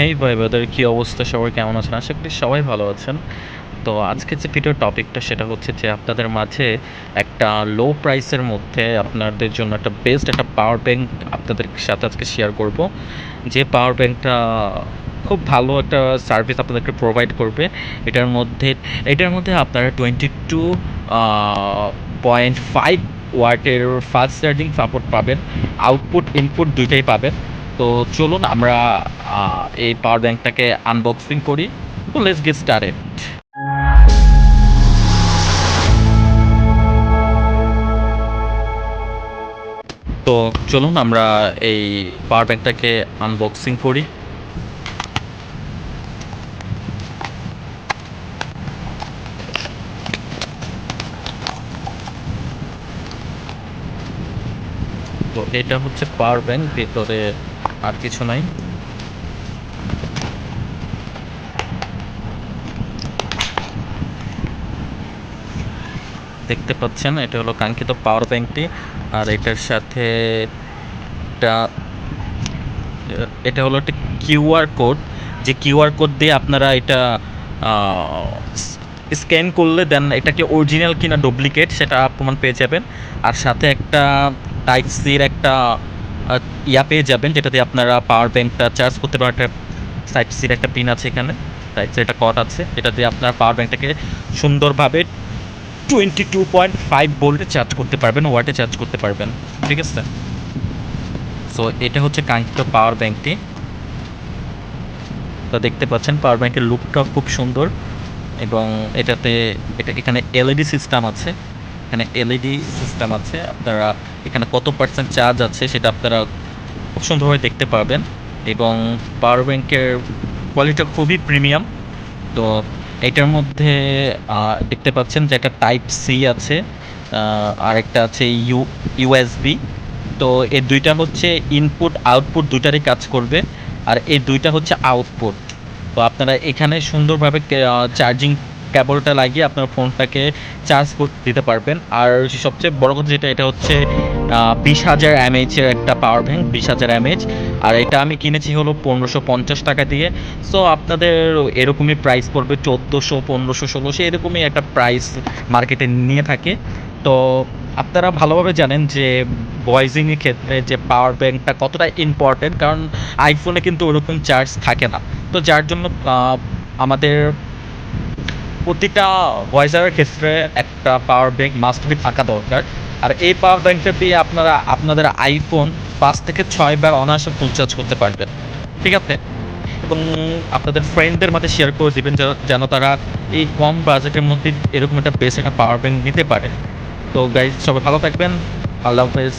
হেই ভাই ব্রাদার কী অবস্থা? সবাই কেমন আছেন? আশা করি সবাই ভালো আছেন। তো আজকে যে ভিডিও টপিকটা সেটা হচ্ছে যে আপনাদের মাঝে একটা লো প্রাইসের মধ্যে আপনাদের জন্য একটা বেস্ট একটা পাওয়ার ব্যাংক আপনাদের সাথে আজকে শেয়ার করব। যে পাওয়ার ব্যাংকটা খুব ভালো একটা সার্ভিস আপনাদেরকে প্রোভাইড করবে। এটার মধ্যে এটার মধ্যে আপনারা টোয়েন্টি টু পয়েন্ট ফাইভ ওয়াটের ফাস্ট চার্জিং সাপোর্ট পাবেন। আউটপুট ইনপুট দুইটাই পাবেন। তো চলুন আমরা এই পাওয়ার ব্যাংকটাকে আনবক্সিং করি। তো লেটস গেট স্টার্টেড তো চলুন আমরা এই পাওয়ার ব্যাংকটাকে আনবক্সিং করি। তো এটা হচ্ছে পাওয়ার ব্যাংক ভেতরে আর কিছু নাই। দেখতে পাচ্ছেন, এটা হলো কাঙ্ক্ষিত পাওয়ার ব্যাংকটি আর এটার সাথে এটা হলো একটা কিউআর কোড যে কিউআর কোড দিয়ে আপনারা এটা স্ক্যান করলে দেন এটা কি অরিজিনাল কিনা ডুপ্লিকেট সেটা প্রমাণ পেয়ে যাবেন। আর সাথে একটা টাইপ সির একটা ইয়া পেয়ে যাবেন যেটা দিয়ে আপনারা পাওয়ার ব্যাংকটা চার্জ করতে পারেন। একটা টাইপ সির একটা পিন আছে এখানে টাইপ সির একটা কট আছে যেটা দিয়ে আপনার পাওয়ার ব্যাংকটাকে সুন্দরভাবে টোয়েন্টি টু পয়েন্ট ফাইভ ভোল্টে চার্জ করতে পারবেন ওয়াটে চার্জ করতে পারবেন, ঠিক আছে? সো এটা হচ্ছে কাঙ্ক্ষিত পাওয়ার ব্যাংকটি তো দেখতে পাচ্ছেন পাওয়ার ব্যাংকের লুকটাও খুব সুন্দর এবং এটাতে, এটা এখানে এলইডি সিস্টেম আছে। এখানে এলইডি সিস্টেম আছে আপনারা এখানে কত পার্সেন্ট চার্জ আছে সেটা আপনারা খুব সুন্দরভাবে দেখতে পারবেন এবং পাওয়ার ব্যাংকের কোয়ালিটিটা খুবই প্রিমিয়াম তো এটার মধ্যে দেখতে পাচ্ছেন যে একটা টাইপ সি আছে আহ, আর একটা আছে ইউ ইউএসবি তো এই দুইটা হচ্ছে ইনপুট আউটপুট দুইটারই কাজ করবে আর এই দুইটা হচ্ছে আউটপুট তো আপনারা এখানে সুন্দরভাবে চার্জিং কেবলটা লাগিয়ে আপনার ফোনটাকে চার্জ করতে দিতে পারবেন। আর সবচেয়ে বড় কথা যেটা, এটা হচ্ছে বিশ হাজার এমএইচের একটা পাওয়ার ব্যাঙ্ক বিশ হাজার এমএইচ। আর এটা আমি কিনেছি হলো পনেরোশো পঞ্চাশ টাকা দিয়ে। সো আপনাদের এরকমই প্রাইস পড়বে চোদ্দোশো, পনেরোশো, ষোলোশো, এরকমই একটা প্রাইস মার্কেটে নিয়ে থাকে। তো, আপনারা ভালোভাবে জানেন যে ভয়েসিংয়ের ক্ষেত্রে যে পাওয়ার ব্যাঙ্কটা কতটা ইম্পর্টেন্ট কারণ আইফোনে কিন্তু ওরকম চার্জ থাকে না। তো যার জন্য আমাদের প্রতিটা ভয়েসারের ক্ষেত্রে একটা পাওয়ার ব্যাংক মাস্ট বি থাকা দরকার। আর এই পাওয়ার ব্যাংকটা দিয়ে আপনারা আপনাদের আইফোন পাঁচ থেকে ছয় বার অনায়াসে ফুল চার্জ করতে পারবেন। ঠিক আছে? এবং আপনাদের ফ্রেন্ডদের মধ্যে শেয়ার করে দিবেন যেন- তারা এই কম বাজেটের মধ্যে এরকম একটা বেশ একটা পাওয়ার ব্যাংক নিতে পারে। তো গাইজ সবাই ভালো থাকবেন। আল্লাহ হাফেজ।